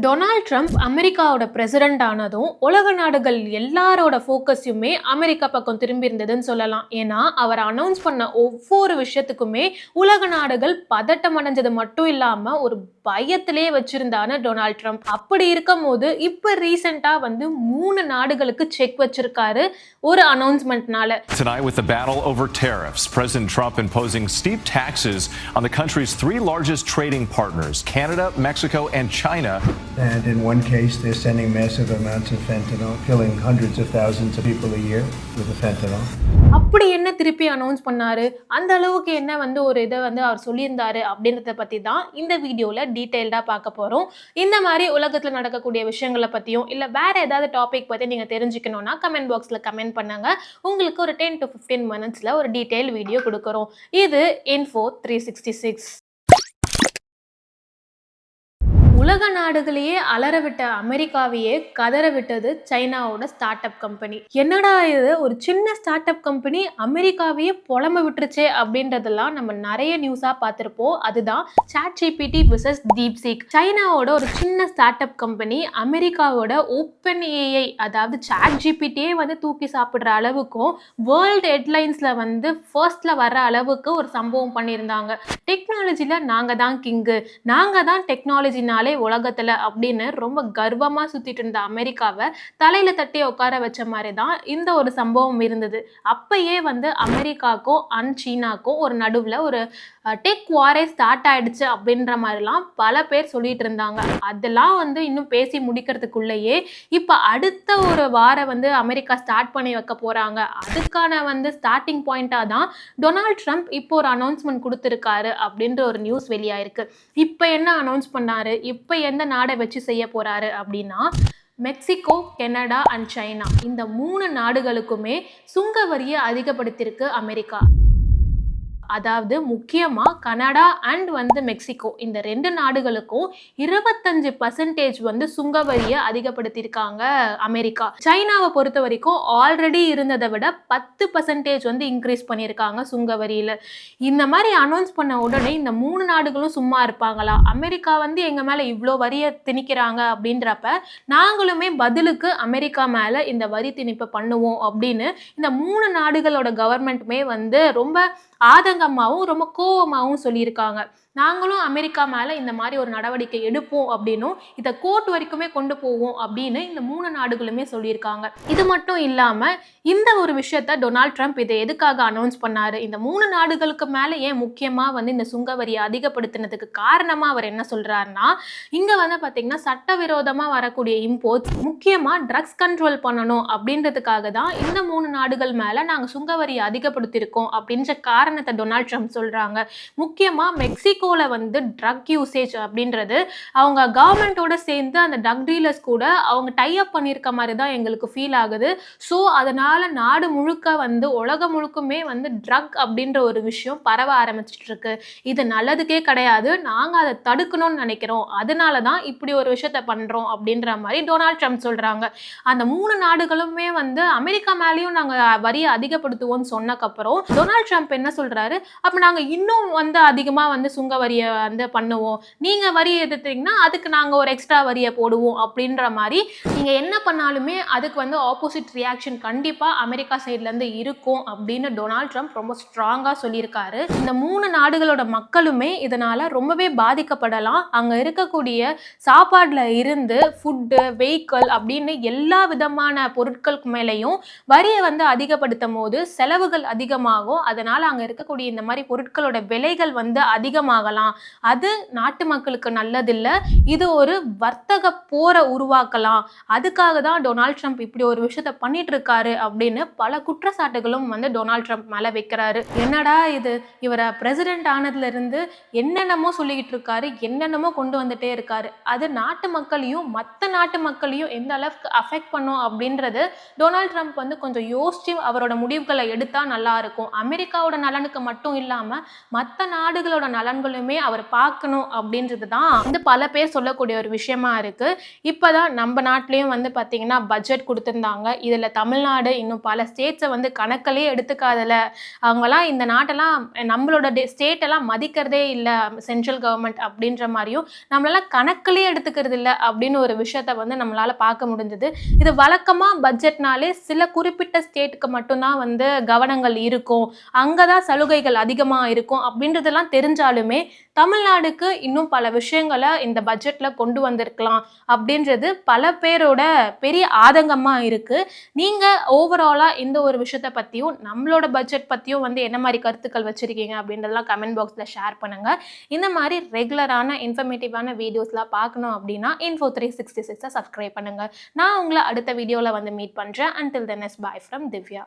Donald Trump அமெரிக்காவோட president ஆனதும் உலக நாடுகள் எல்லாரோட ஃபோக்கஸையுமே அமெரிக்கா பக்கம் திரும்பி இருந்ததுன்னு சொல்லலாம் ஏன்னா அவர் அனௌன்ஸ் பண்ண ஒவ்வொரு விஷயத்துக்குமே உலக நாடுகள் பதட்டம் அடைஞ்சது மட்டும் இல்லாமல் ஒரு பயத்திலே வச்சிருந்தான டொனால்ட் ட்ரம்ப் அப்படி இருக்கும் போது இப்போ ரீசெண்டாக வந்து மூணு நாடுகளுக்கு செக் வச்சிருக்காரு ஒரு அனௌன்ஸ்மெண்ட்னால Tonight, with the battle over tariffs, President Trump imposing steep taxes on the country's three largest trading partners Canada, Mexico, and China. And in one case, they're sending massive amounts of fentanyl, killing hundreds of thousands of people a year with the fentanyl. அப்படி என்ன திருப்பி announce பண்ணாரு? அந்த அளவுக்கு என்ன வந்து ஒரு இதை வந்து அவர் சொல்லியிருந்தாரு அப்படின்றத பற்றி தான் இந்த வீடியோவில் டீட்டெயில்டாக பார்க்க போகிறோம் இந்த மாதிரி உலகத்தில் நடக்கக்கூடிய விஷயங்களை பற்றியும் இல்லை வேறு ஏதாவது டாபிக் பற்றி நீங்கள் தெரிஞ்சுக்கணும்னா கமெண்ட் பாக்ஸில் கமெண்ட் பண்ணாங்க. உங்களுக்கு ஒரு டென் டு ஃபிஃப்டீன் மினிட்ஸில் ஒரு டீட்டெயில் வீடியோ கொடுக்குறோம். இது இன்ஃபோ த்ரீ சிக்ஸ்டி சிக்ஸ் உலக நாடுகளையே அலற விட்ட அமெரிக்காவையே கதற விட்டது சைனாவோட ஸ்டார்ட் அப் கம்பெனி என்னடா இது? ஒரு சின்ன ஸ்டார்ட் அப் கம்பெனி அமெரிக்காவையே புலம்ப விட்டுருச்சே அப்படின்றதெல்லாம் நம்ம நிறைய நியூஸாக பார்த்துருப்போம். அதுதான் சாட் ஜிபிடி விசஸ் தீப்சிக் சைனாவோட ஒரு சின்ன ஸ்டார்ட் அப் கம்பெனி அமெரிக்காவோட ஓப்பன் ஏஐ அதாவது சாட் ஜிபிடியே வந்து தூக்கி சாப்பிட்ற அளவுக்கும் வேர்ல்டு ஹெட்லைன்ஸில் வந்து ஃபர்ஸ்ட்ல வர அளவுக்கு ஒரு சம்பவம் பண்ணியிருந்தாங்க. டெக்னாலஜியில் நாங்கள் தான் கிங்கு நாங்கள் தான் டெக்னாலஜினாலே உலகத்தில் அப்படின்னு ரொம்ப கர்வமாக சுற்றிட்டு இருந்த அமெரிக்காவை தலையில் தட்டி உட்கார வச்ச மாதிரி தான் இந்த ஒரு சம்பவம் இருந்தது. அப்பயே வந்து அமெரிக்காக்கும் அண்ட் சீனாக்கும் ஒரு நடுவில் ஒரு டெக் வாரே ஸ்டார்ட் ஆயிடுச்சு அப்படின்ற மாதிரிலாம் பல பேர் சொல்லிட்டு இருந்தாங்க. அதெல்லாம் வந்து இன்னும் பேசி முடிக்கிறதுக்குள்ளேயே இப்போ அடுத்த ஒரு வாரம் வந்து அமெரிக்கா ஸ்டார்ட் பண்ணி வைக்க போகிறாங்க அதுக்கான வந்து ஸ்டார்டிங் பாயிண்ட்டாக தான் டொனால்ட் ட்ரம்ப் இப்போ ஒரு அனௌன்ஸ்மெண்ட் கொடுத்துருக்காரு அப்படின்ற ஒரு நியூஸ் வெளியாயிருக்கு. இப்போ என்ன அனௌன்ஸ் பண்ணாரு? இப்போ எந்த நாடை வச்சு செய்ய போறாரு அப்படின்னா மெக்சிகோ கனடா அண்ட் சைனா இந்த மூணு நாடுகளுக்குமே சுங்க வரியை அதிகப்படுத்தியிருக்கு அமெரிக்கா. அதாவது முக்கியமாக கனடா அண்ட் வந்து மெக்சிகோ. இந்த ரெண்டு நாடுகளுக்கும் இருபத்தஞ்சு பர்சன்டேஜ் வந்து சுங்க வரியை அதிகப்படுத்தியிருக்காங்க அமெரிக்கா. சைனாவை பொறுத்த வரைக்கும் ஆல்ரெடி இருந்ததை விட பத்து பர்சன்டேஜ் வந்து இன்க்ரீஸ் பண்ணியிருக்காங்க சுங்க வரியில் இந்த மாதிரி அனௌன்ஸ் பண்ண உடனே இந்த மூணு நாடுகளும் சும்மா இருப்பாங்களா? அமெரிக்கா வந்து எங்கள் மேலே இவ்வளோ வரியை திணிக்கிறாங்க அப்படின்றப்ப நாங்களுமே பதிலுக்கு அமெரிக்கா மேலே இந்த வரி திணிப்பை பண்ணுவோம் அப்படின்னு இந்த மூணு நாடுகளோட கவர்மெண்ட்டுமே வந்து ரொம்ப ஆதங்கமாகவும் ரொம்ப கோவமாகவும் சொல்லியிருக்காங்க. நாங்களும் அமெரிக்கா மேலே இந்த மாதிரி ஒரு நடவடிக்கை எடுப்போம் அப்படின்னும் இதை கோர்ட் வரைக்குமே கொண்டு போவோம் அப்படின்னு இந்த மூணு நாடுகளுமே சொல்லியிருக்காங்க. இது மட்டும் இல்லாமல் இந்த ஒரு விஷயத்த டொனால்ட் ட்ரம்ப் இதை எதுக்காக அனௌன்ஸ் பண்ணாரு? இந்த மூணு நாடுகளுக்கு மேலே ஏன் முக்கியமாக வந்து இந்த சுங்க வரியை அதிகப்படுத்தினதுக்கு காரணமாக அவர் என்ன சொல்கிறாருன்னா இங்கே வந்து பார்த்தீங்கன்னா சட்டவிரோதமாக வரக்கூடிய இம்போர்ட்ஸ் முக்கியமாக ட்ரக்ஸ் கண்ட்ரோல் பண்ணணும் அப்படின்றதுக்காக தான் இந்த மூணு நாடுகள் மேலே நாங்கள் சுங்க வரியை அதிகப்படுத்தியிருக்கோம் அப்படின்ற காரணத்தை டொனால்ட் ட்ரம்ப் சொல்கிறாங்க முக்கியமாக மெக்சிகோவில் வந்து ட்ரக் யூசேஜ் அப்படின்றது அவங்க கவர்மெண்ட்டோட சேர்ந்து அந்த ட்ரக் டீலர்ஸ் கூட அவங்க டைப் பண்ணியிருக்க மாதிரி தான் எங்களுக்கு ஃபீல் ஆகுது. ஸோ அதனால் நாடு முழுக்க வந்து உலகம் முழுக்குமே வந்து ட்ரக் அப்படின்ற ஒரு விஷயம் பரவ ஆரம்பிச்சிட்டு இருக்கு. இது நல்லதுக்கே கிடையாது. நாங்கள் அதை தடுக்கணும்னு நினைக்கிறோம். அதனால தான் இப்படி ஒரு விஷயத்த பண்ணுறோம் அப்படின்ற மாதிரி டொனால்ட் ட்ரம்ப் சொல்கிறாங்க அந்த மூணு நாடுகளுமே வந்து அமெரிக்கா மேலேயும் நாங்கள் வரியை அதிகப்படுத்துவோம்னு சொன்னக்கப்புறம் டொனால்ட் ட்ரம்ப் என்ன சொல்கிறாரு அப்போ நாங்கள் இன்னும் வந்து அதிகமாக வந்து சுங்க வரியை வந்து பண்ணுவோம். நீங்கள் வரி எதிர்த்தீங்கன்னா அதுக்கு நாங்கள் ஒரு எக்ஸ்ட்ரா வரியை போடுவோம் அப்படின்ற மாதிரி நீங்கள் என்ன பண்ணாலுமே அதுக்கு வந்து ஆப்போசிட் ரியாக்ஷன் கண்டிப்பாக அமெரிக்கா சைட்லேருந்து இருக்கும் அப்படின்னு டொனால்ட் ட்ரம்ப் ரொம்ப ஸ்ட்ராங்காக சொல்லியிருக்காரு. இந்த மூணு நாடுகளோட மக்களுமே இதனால் ரொம்பவே பாதிக்கப்படலாம். அங்கே இருக்கக்கூடிய சாப்பாடில் இருந்து ஃபுட்டு வெஹிக்கிள் அப்படின்னு எல்லா விதமான பொருட்களுக்கு மேலேயும் வரியை வந்து அதிகப்படுத்தும் போது செலவுகள் அதிகமாகும். அதனால் அங்கே இருக்கக்கூடிய இந்த மாதிரி பொருட்களோட விலைகள் வந்து அதிகமாகலாம். அது நாட்டு மக்களுக்கு நல்லதில்லை. இது ஒரு வர்த்தக போரை உருவாக்கலாம். அதுக்காக தான் டொனால்ட் ட்ரம்ப் இப்படி ஒரு விஷயத்த பண்ணிட்டு இருக்காரு அப்படின்னு பல குற்றச்சாட்டுகளும் வந்து டொனால்ட் ட்ரம்ப் மேலே வைக்கிறாரு. என்னடா இது? இவரை பிரசிடென்ட் ஆனதுலேருந்து என்னென்னமோ சொல்லிக்கிட்டு இருக்காரு என்னென்னமோ கொண்டு வந்துட்டே இருக்காரு. அது நாட்டு மக்களையும் மற்ற நாட்டு மக்களையும் எந்த அளவுக்கு அஃபெக்ட் பண்ணும் அப்படின்றது டொனால்ட் ட்ரம்ப் வந்து கொஞ்சம் யோசிச்சு அவரோட முடிவுகளை எடுத்தால் நல்லா இருக்கும். அமெரிக்காவோட நலனுக்கு மட்டும் மட்டும் இல்லாமல் மற்ற நாடுகளோட நலன்களுமே அவர் பார்க்கணும் அப்படின்றது தான் வந்து பல பேர் சொல்லக்கூடிய ஒரு விஷயமா இருக்கு. இப்போதான் நம்ம நாட்டிலையும் வந்து பார்த்தீங்கன்னா பட்ஜெட் கொடுத்துருந்தாங்க. இதில் தமிழ்நாடு இன்னும் பல ஸ்டேட்ஸை வந்து கணக்கிலே எடுத்துக்காதல. அவங்களாம் இந்த நாட்டெல்லாம் நம்மளோட ஸ்டேட்டெல்லாம் மதிக்கிறதே இல்லை சென்ட்ரல் கவர்மெண்ட் அப்படின்ற மாதிரியும் நம்மளால கணக்கிலே எடுத்துக்கிறது இல்லை அப்படின்னு ஒரு விஷயத்த வந்து நம்மளால பார்க்க முடிஞ்சது. இது வழக்கமாக பட்ஜெட்னாலே சில குறிப்பிட்ட ஸ்டேட்டுக்கு மட்டும்தான் வந்து கவனங்கள் இருக்கும். அங்கதான் சலுகைகள் அதிகமாக இருக்கும் அப்படின்றதெல்லாம் தெரிஞ்சாலுமே தமிழ்நாடுக்கு இன்னும் பல விஷயங்களை இந்த பட்ஜெட்டில் கொண்டு வந்திருக்கலாம் அப்படின்றது பல பேரோட பெரிய ஆதங்கமாக இருக்குது நீங்கள் ஓவராலாக இந்த ஒரு விஷயத்தை பற்றியும் நம்மளோட பட்ஜெட் பற்றியும் வந்து என்ன மாதிரி கருத்துக்கள் வச்சுருக்கீங்க அப்படின்றதெல்லாம் கமெண்ட் பாக்ஸில் ஷேர் பண்ணுங்கள் இந்த மாதிரி ரெகுலரான இன்ஃபர்மேட்டிவான வீடியோஸ்லாம் பார்க்கணும் அப்படின்னா இன்ஃபோ த்ரீ சிக்ஸ்டி சிக்ஸை சப்ஸ்கிரைப் பண்ணுங்கள் நான் உங்களை அடுத்த வீடியோவில் வந்து மீட் பண்ணுறேன் until then it's bye from Divya.